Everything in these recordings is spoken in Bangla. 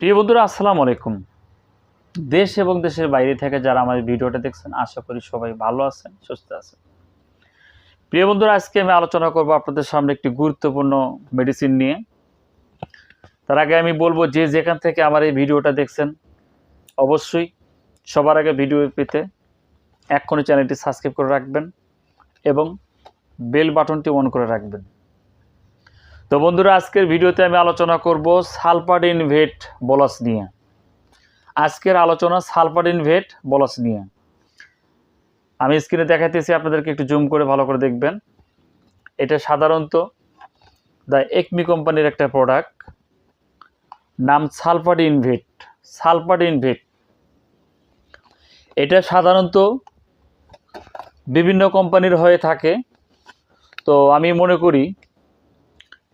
প্রিয় বন্ধুরা, আসসালামু আলাইকুম। দেশ এবং দেশের বাইরে থেকে যারা আমার ভিডিওটা দেখছেন, আশা করি সবাই ভালো আছেন, সুস্থ আছেন। প্রিয় বন্ধুরা, আজকে আমি আলোচনা করব আপনাদের সামনে একটি গুরুত্বপূর্ণ মেডিসিন নিয়ে। তার আগে আমি বলব যে যেখান থেকে আমার এই ভিডিওটা দেখছেন, অবশ্যই সবার আগে ভিডিও পেতে এক্ষুনি চ্যানেলটি সাবস্ক্রাইব করে রাখবেন এবং বেল বাটনটি অন করে রাখবেন। তো বন্ধুরা, আজকের ভিডিওতে আমি আলোচনা করব সালপাডিন ইনভেট বলস নিয়ে। আজকের আলোচনা সালপাডিন ইনভেট বলস নিয়ে। আমি স্ক্রিনে দেখাইতেছি, আপনাদেরকে একটু জুম করে ভালো করে দেখবেন। এটা সাধারণত দ্য একমি কোম্পানির একটা প্রোডাক্ট নাম সালপাডিন ইনভেট সালপাডিন ইনভেট। এটা সাধারণত বিভিন্ন কোম্পানির হয়ে থাকে। তো আমি মনে করি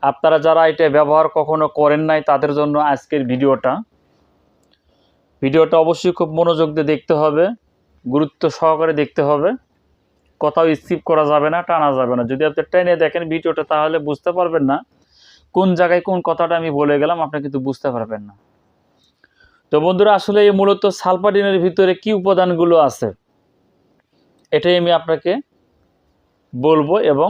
আপনারা যারা এটা ব্যবহার কখনো করেন নাই, তাদের জন্য আজকের ভিডিওটা। ভিডিওটা অবশ্যই খুব মনোযোগ দিয়ে দেখতে হবে, গুরুত্ব সহকারে দেখতে হবে। কোথাও স্কিপ করা যাবে না, টানা যাবে না। যদি আপনি ট্রেনে দেখেন ভিডিওটা, তাহলে বুঝতে পারবেন না কোন জায়গায় কোন কথাটা আমি বলে গেলাম, আপনি কিন্তু বুঝতে পারবেন না। তো বন্ধুরা, আসলে এই মূলত সালপাডিনের ভিতরে কি উপাদানগুলো আছে, এটাই আমি আপনাকে বলব এবং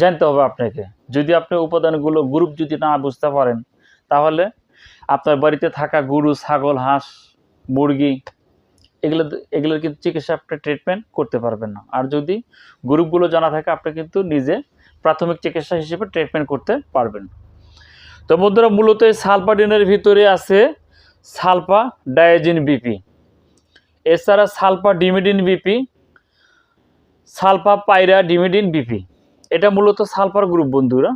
জানতে হবে আপনাকে। যদি আপনি উপাদানগুলো গ্রুপ যদি না বুঝতে পারেন, তাহলে আপনার বাড়িতে থাকা গরু, ছাগল, হাঁস, মুরগি, এগুলো এগুলোর কিন্তু চিকিৎসা আপনি ট্রিটমেন্ট করতে পারবেন না। আর যদি গ্রুপগুলো জানা থাকে, আপনি কিন্তু নিজে প্রাথমিক চিকিৎসা হিসেবে ট্রিটমেন্ট করতে পারবেন। তো বন্ধুরা, মূলত এই সালপাডিনের ভিতরে আছে সালপা ডায়াজিন বিপি এছাড়া sulphadimidine BP sulphapyrimidine BP এটা মূলত সালফার গ্রুপ বন্ধুরা।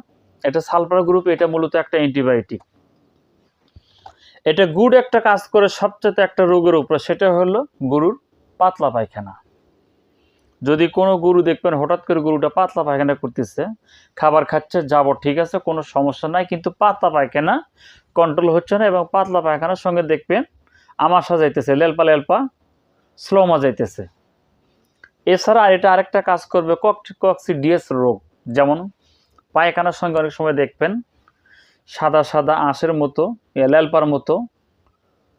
এটা সালফার গ্রুপ, এটা মূলত একটা অ্যান্টিবায়োটিক। এটা গুড একটা কাজ করে, সবচেয়ে একটা রোগের উপরে, সেটা হলো গরুর পাতলা পায়খানা। যদি কোনো গরু দেখবেন হঠাৎ করে গরুটা পাতলা পায়খানা করতেছে, খাবার খাচ্ছে, যাব ঠিক আছে, কোনো সমস্যা নাই, কিন্তু পাতলা পায়খানা কন্ট্রোল হচ্ছে না এবং পাতলা পায়খানার সঙ্গে দেখবেন আমাশা যাইতেছে, লেলপা লেলপা, স্লোমা যাইতেছে। এছাড়া এটা আরেকটা কাজ করবে কক্সিডিয়াস রোগ। যেমন পায়খানার সঙ্গে অনেক সময় দেখবেন, সাদা সাদা আঁশের মতো ল্যালপার মতো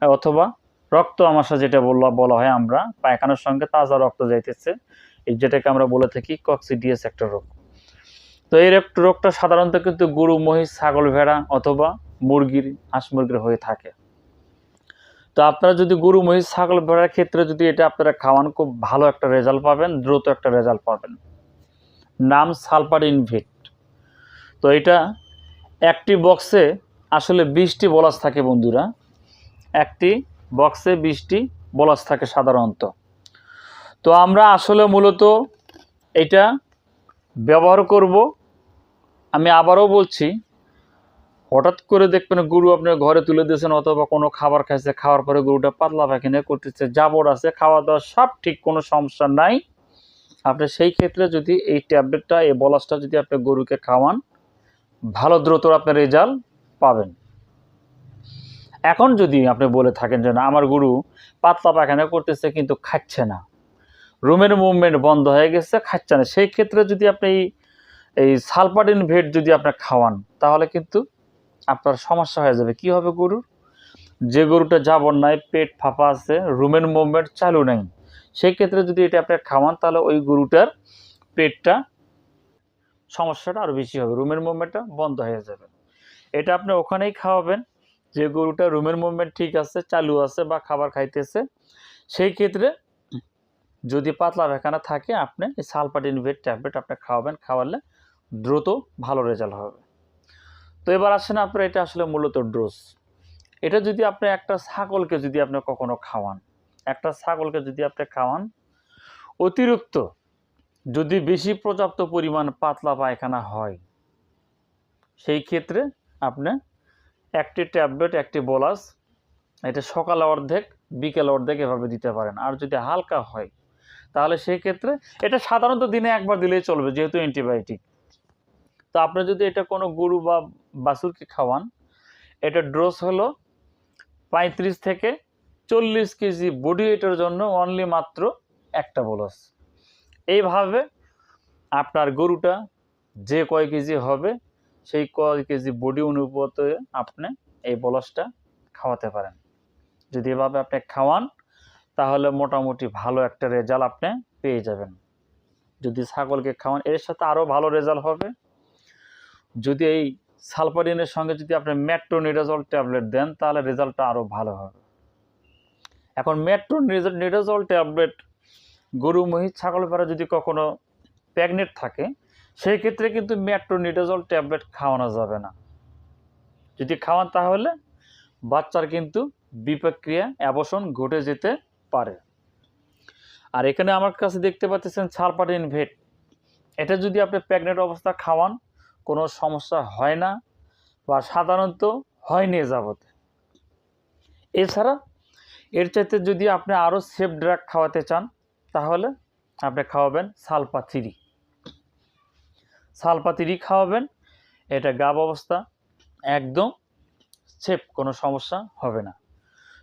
অথবা রক্ত আমাশা যেটা বললা, বলা হয় আমরা, পায়খানার সঙ্গে তাজা রক্ত যাইতেছে, এই যেটাকে আমরা বলে থাকি কক্সিডিয়াস একটা রোগ। তো এই রোগ- রোগটা সাধারণত কিন্তু গরু, মহিষ, ছাগল, ভেড়া অথবা মুরগির, হাঁস মুরগির হয়ে থাকে। তো আপনারা যদি গরু, মহিষ, ছাগল ভেড়ার ক্ষেত্রে যদি এটা আপনারা খাওয়ান, খুব ভালো একটা রেজাল্ট পাবেন, দ্রুত একটা রেজাল্ট পাবেন। নাম সালপার ইনভিট। তো এটা একটি বক্সে আসলে বিশটি বলাস থাকে বন্ধুরা। একটি বক্সে বিশটি বলাস থাকে সাধারণত। তো আমরা আসলে মূলত এটা ব্যবহার করব। আমি আবারও বলছি হঠাৎ করে দেখবেন গরু আপনার ঘরে তুলে দিয়েছেন, অথবা কোনো খাবার খাইছে, খাওয়ার পরে গরুটা পাতলা পায়খানা করতেছে, জাবর আছে, খাওয়া দাওয়া সব ঠিক, কোনো সমস্যা নাই। আপনি সেই ক্ষেত্রে যদি এই ট্যাবলেটটা, এই বলাসটা যদি আপনি গরুকে খাওয়ান, ভালো দ্রুত আপনি রেজাল্ট পাবেন। এখন যদি আপনি বলে থাকেন যে, না, আমার গরু পাতলা পায়খানা করতেছে, কিন্তু খাচ্ছে না। রুমের মুভমেন্ট বন্ধ হয়ে গেছে, খাচ্ছে না। সেই ক্ষেত্রে যদি আপনি এই- সালপাডিন ভেট যদি আপনি খাওয়ান, তাহলে কিন্তু আপনার সমস্যা হয়ে যাবে। কি হবে গরুর যে গরুটা যাবর নাই, পেট ফাঁপা আছে, রুমের মুভমেন্ট চালু নাই। সেই ক্ষেত্রে যদি এটা আপনি খাওয়ান, তাহলে ওই গরুটার পেটটা সমস্যাটা আরও বেশি হবে, রুমের মুভমেন্টটা বন্ধ হয়ে যাবে। এটা আপনি ওখানেই খাওয়াবেন, যে গরুটা রুমের মুভমেন্ট ঠিক আছে, চালু আছে বা খাবার খাইতেছে। সেই ক্ষেত্রে যদি পাতলা পায়খানা থাকে, আপনি এই সালপাটিন ভেট ট্যাবলেট আপনি খাওয়াবেন, খাওয়ালে দ্রুত ভালো রেজাল্ট হবে। তো এবার আসেন আপনার এটা আসলে মূলত ডোজ। এটা যদি আপনি একটা ছাগলকে যদি আপনি কখনো খাওয়ান, একটা ছাগলকে যদি আপনি খাওয়ান, অতিরিক্ত যদি বেশি পর্যাপ্ত পরিমাণ পাতলা পায়খানা হয়, সেই ক্ষেত্রে আপনি একটি ট্যাবলেট, একটি বলাস, এটা সকালে অর্ধেক, বিকেল অর্ধেক এভাবে দিতে পারেন। আর যদি হালকা হয়, তাহলে সেই ক্ষেত্রে এটা সাধারণত দিনে একবার দিলেই চলবে, যেহেতু অ্যান্টিবায়োটিক। তো আপনি যদি এটা কোনো গরু বা বাছুরকে খাওয়ান, এটা ডোজ হলো পঁয়ত্রিশ থেকে চল্লিশ কেজি বডি ওয়েটের জন্য অনলি মাত্র একটা বলস এইভাবে আপনার গরুটা যে কয় কেজি হবে, সেই কয় কেজি বডি অনুপাতে আপনি এই বলসটা খাওয়াতে পারেন। যদি এভাবে আপনি খাওয়ান, তাহলে মোটামুটি ভালো একটা রেজাল্ট আপনি পেয়ে যাবেন। যদি ছাগলকে খাওয়ান, এর সাথে আরও ভালো রেজাল্ট হবে। যদি এই সালপারিনের সঙ্গে যদি আপনি মেট্রোনিডাজল ট্যাবলেট দেন, তাহলে রেজাল্টটা আরও ভালো হবে। এখন মেট্রোনিডাজল ট্যাবলেট গরু, মহিষ, ছাগল ভেড়া যদি কখনো প্রেগনেন্ট থাকে, সেই ক্ষেত্রে কিন্তু মেট্রোনিডাজল ট্যাবলেট খাওয়ানো যাবে না। যদি খাওয়ান তাহলে বাচ্চার কিন্তু বিপক্রিয়া অ্যাবসন ঘটে যেতে পারে। আর এখানে আমার কাছে দেখতে পাচ্ছেন ছালপাটিন ভেট। এটা যদি আপনি প্রেগনেন্ট অবস্থা খাওয়ান কোনো সমস্যা হয় না বা সাধারণত হয়নি যাবতে। এছাড়া এর চাইতে যদি আপনি আরও সেফ ড্রাগ খাওয়াতে চান, তাহলে আপনি খাওয়াবেন সালপাথিরি। সালপাথিরি খাওয়াবেন, এটা গাব অবস্থা একদম সেফ কোনো সমস্যা হবে না।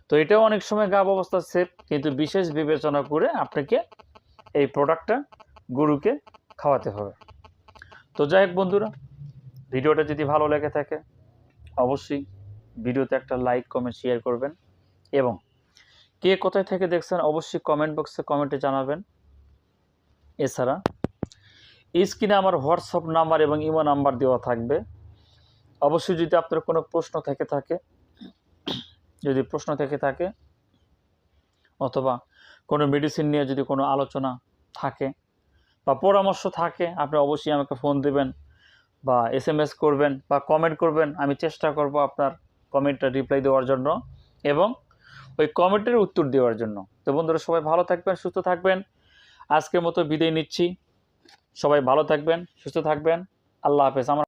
তো এটাও অনেক সময় গাব অবস্থা সেফ কিন্তু বিশেষ বিবেচনা করে আপনাকে এই প্রোডাক্টটা গরুকে খাওয়াতে হবে। তো যাই হোক বন্ধুরা ভিডিওটা যদি ভালো লেগে থাকে, অবশ্যই ভিডিওতে একটা লাইক কমেন্ট শেয়ার করবেন। এবং কে কোথায় থেকে দেখছেন, অবশ্যই কমেন্ট বক্সে কমেন্টে জানাবেন। এছাড়া স্ক্রিনে আমার হোয়াটসঅ্যাপ নাম্বার এবং ইমো নাম্বার দেওয়া থাকবে। অবশ্যই যদি আপনার কোনো প্রশ্ন থেকে থাকে, যদি প্রশ্ন থেকে থাকে, অথবা কোনো মেডিসিন নিয়ে যদি কোনো আলোচনা থাকে বা পরামর্শ থাকে, আপনি অবশ্যই আমাকে ফোন দেবেন। বা এস এম এস করবেন বা কমেন্ট করবেন, আমি চেষ্টা করব আপনার কমেন্টটা রিপ্লাই দেওয়ার জন্য এবং ওই কমেন্টের উত্তর দেওয়ার জন্য। তো বন্ধুরা, সবাই ভালো থাকবেন, সুস্থ থাকবেন। আজকের মতো বিদায় নিচ্ছি। সবাই ভালো থাকবেন, সুস্থ থাকবেন। আল্লাহ হাফেজ। আমার